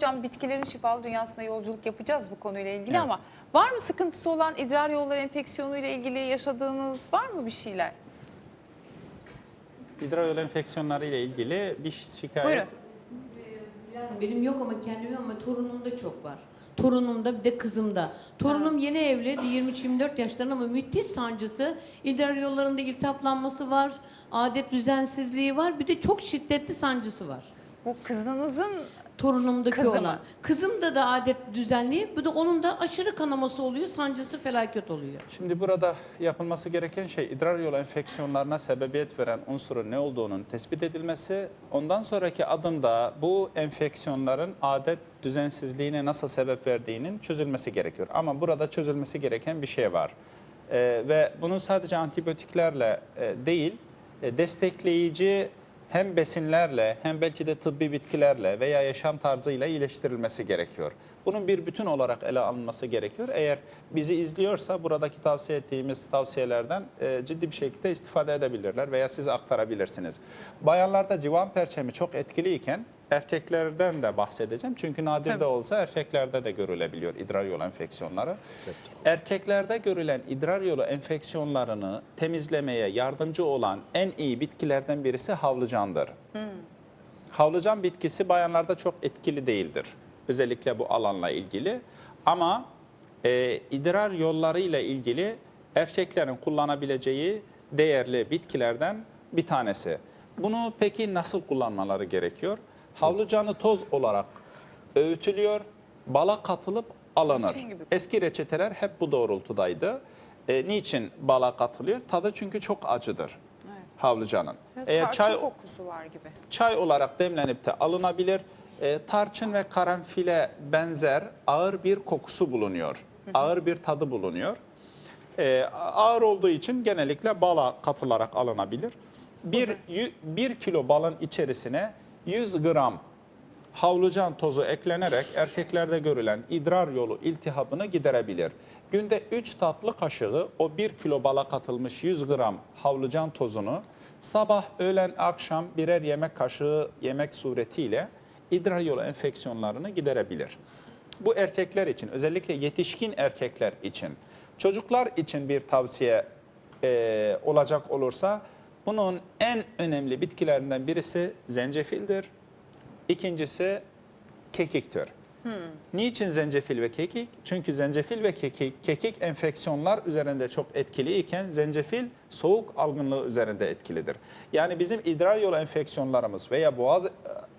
hocam bitkilerin şifalı dünyasında yolculuk yapacağız bu konuyla ilgili Evet. ama var mı sıkıntısı olan idrar yolları enfeksiyonu ile ilgili yaşadığınız var mı bir şeyler? İdrar yolu enfeksiyonları ile ilgili bir şikayet. Buyurun. Yani benim yok ama kendim ama torunumda çok var. Torunumda bir de kızımda. Torunum yeni evli 23-24 yaşlarında ama müthiş sancısı. idrar yollarında iltihaplanması var. Adet düzensizliği var. Bir de çok şiddetli sancısı var. Bu kızınızın Torunumdaki Kızı olan. mı? Kızımda da adet düzenliği. Bu da onun da aşırı kanaması oluyor. Sancısı felaket oluyor. Şimdi burada yapılması gereken şey idrar yolu enfeksiyonlarına sebebiyet veren unsurun ne olduğunun tespit edilmesi. Ondan sonraki adımda bu enfeksiyonların adet düzensizliğine nasıl sebep verdiğinin çözülmesi gerekiyor. Ama burada çözülmesi gereken bir şey var. Ee, ve bunun sadece antibiyotiklerle e, değil, e, destekleyici hem besinlerle hem belki de tıbbi bitkilerle veya yaşam tarzıyla iyileştirilmesi gerekiyor. Bunun bir bütün olarak ele alınması gerekiyor. Eğer bizi izliyorsa buradaki tavsiye ettiğimiz tavsiyelerden e, ciddi bir şekilde istifade edebilirler veya siz aktarabilirsiniz. Bayanlarda civan perçemi çok etkiliyken erkeklerden de bahsedeceğim. Çünkü nadir Tabii. de olsa erkeklerde de görülebiliyor idrar yolu enfeksiyonları. Erkeklerde görülen idrar yolu enfeksiyonlarını temizlemeye yardımcı olan en iyi bitkilerden birisi havlucandır. Havlucan bitkisi bayanlarda çok etkili değildir. Özellikle bu alanla ilgili. Ama e, idrar yolları ile ilgili erkeklerin kullanabileceği değerli bitkilerden bir tanesi. Bunu peki nasıl kullanmaları gerekiyor? Havlucanı toz olarak öğütülüyor, bala katılıp alınır. Eski reçeteler hep bu doğrultudaydı. E, niçin bala katılıyor? Tadı çünkü çok acıdır Evet. havlucanın. biraz Eğer çay kokusu var gibi. çay olarak demlenip de alınabilir. E, tarçın ve karanfile benzer ağır bir kokusu bulunuyor. Ağır bir tadı bulunuyor. E, ağır olduğu için genellikle bala katılarak alınabilir. Bir, yü- bir kilo balın içerisine 100 gram havlucan tozu eklenerek erkeklerde görülen idrar yolu iltihabını giderebilir. Günde 3 tatlı kaşığı o 1 kilo bala katılmış 100 gram havlucan tozunu sabah, öğlen, akşam birer yemek kaşığı yemek suretiyle idrar yolu enfeksiyonlarını giderebilir. Bu erkekler için özellikle yetişkin erkekler için çocuklar için bir tavsiye e, olacak olursa bunun en önemli bitkilerinden birisi zencefildir. İkincisi kekiktir. Niçin zencefil ve kekik? Çünkü zencefil ve kekik, kekik enfeksiyonlar üzerinde çok etkili iken zencefil soğuk algınlığı üzerinde etkilidir. Yani bizim idrar yolu enfeksiyonlarımız veya boğaz e,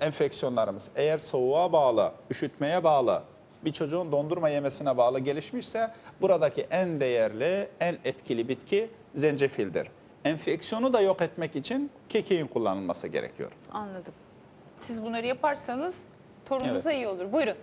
enfeksiyonlarımız eğer soğuğa bağlı, üşütmeye bağlı, bir çocuğun dondurma yemesine bağlı gelişmişse buradaki en değerli, en etkili bitki zencefildir. Enfeksiyonu da yok etmek için kekiğin kullanılması gerekiyor. Anladım. Siz bunları yaparsanız torununuza iyi olur. Buyurun.